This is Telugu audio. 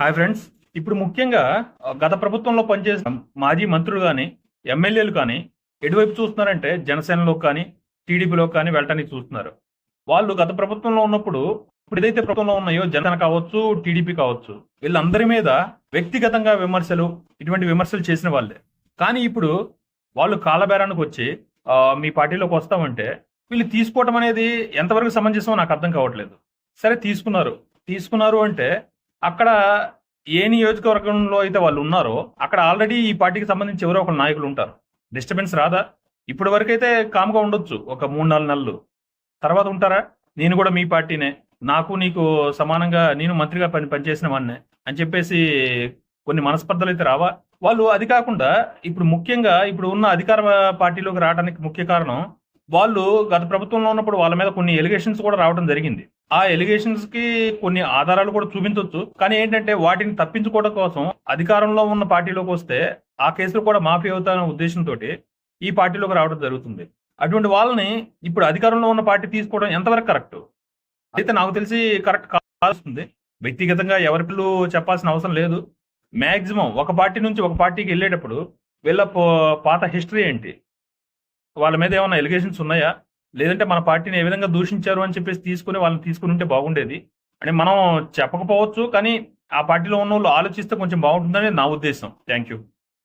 హాయ్ ఫ్రెండ్స్ ఇప్పుడు ముఖ్యంగా గత ప్రభుత్వంలో పనిచేసిన మాజీ మంత్రులు కానీ ఎమ్మెల్యేలు కానీ ఎటువైపు చూస్తున్నారంటే జనసేనలో కానీ టీడీపీలో కానీ వెళ్ళటానికి చూస్తున్నారు. వాళ్ళు గత ప్రభుత్వంలో ఉన్నప్పుడు ఇప్పుడు ఏదైతే ప్రభుత్వంలో ఉన్నాయో జనసేన కావచ్చు టీడీపీ కావచ్చు వీళ్ళందరి మీద వ్యక్తిగతంగా విమర్శలు ఇటువంటి విమర్శలు చేసిన వాళ్ళే. కానీ ఇప్పుడు వాళ్ళు కాలబేరానికి వచ్చి మీ పార్టీలోకి వస్తామంటే వీళ్ళు తీసుకోవటం అనేది ఎంతవరకు సమంజసమో నాకు అర్థం కావట్లేదు. సరే తీసుకున్నారు. తీసుకున్నారు అంటే అక్కడ ఏ నియోజకవర్గంలో అయితే వాళ్ళు ఉన్నారో అక్కడ ఆల్రెడీ ఈ పార్టీకి సంబంధించి ఎవరో ఒక నాయకులు ఉంటారు. డిస్టర్బెన్స్ రాదా? ఇప్పటి వరకు అయితే కామ్గా ఉండొచ్చు ఒక మూడు నాలుగు నెలలు. తర్వాత ఉంటారా? నేను కూడా మీ పార్టీనే. నాకు నీకు సమానంగా నేను మంత్రిగా పని పనిచేసిన వాడినే అని చెప్పేసి కొన్ని మనస్పర్ధలు అయితే రావా? వాళ్ళు అది కాకుండా ఇప్పుడు ముఖ్యంగా ఇప్పుడు ఉన్న అధికార పార్టీలోకి రావడానికి ముఖ్య కారణం వాళ్ళు గత ప్రభుత్వంలో ఉన్నప్పుడు వాళ్ళ మీద కొన్ని ఎలిగేషన్స్ కూడా రావడం జరిగింది. ఆ ఎలిగేషన్స్కి కొన్ని ఆధారాలు కూడా చూపించవచ్చు కానీ ఏంటంటే వాటిని తప్పించుకోవడం కోసం అధికారంలో ఉన్న పార్టీలోకి వస్తే ఆ కేసులు కూడా మాఫీ అవుతాయనే ఉద్దేశంతో ఈ పార్టీలోకి రావడం జరుగుతుంది. అటువంటి వాళ్ళని ఇప్పుడు అధికారంలో ఉన్న పార్టీ తీసుకోవడం ఎంతవరకు కరెక్ట్? అయితే నాకు తెలిసి కరెక్ట్ కాల్స్తుంది వ్యక్తిగతంగా ఎవరి పిల్లలు చెప్పాల్సిన అవసరం లేదు. మాక్సిమం ఒక పార్టీ నుంచి ఒక పార్టీకి వెళ్ళేటప్పుడు వీళ్ళ పాత హిస్టరీ ఏంటి? వాళ్ళ మీద ఏమైనా ఎలిగేషన్స్ ఉన్నాయా? లేదంటే మన పార్టీని ఏ విధంగా దూషించారు అని చెప్పేసి తీసుకుని వాళ్ళని తీసుకుని ఉంటే బాగుండేది. అని మనం చెప్పకపోవచ్చు కానీ ఆ పార్టీలో ఉన్న వాళ్ళు ఆలోచిస్తే కొంచెం బాగుంటుందని నా ఉద్దేశం. Thank you.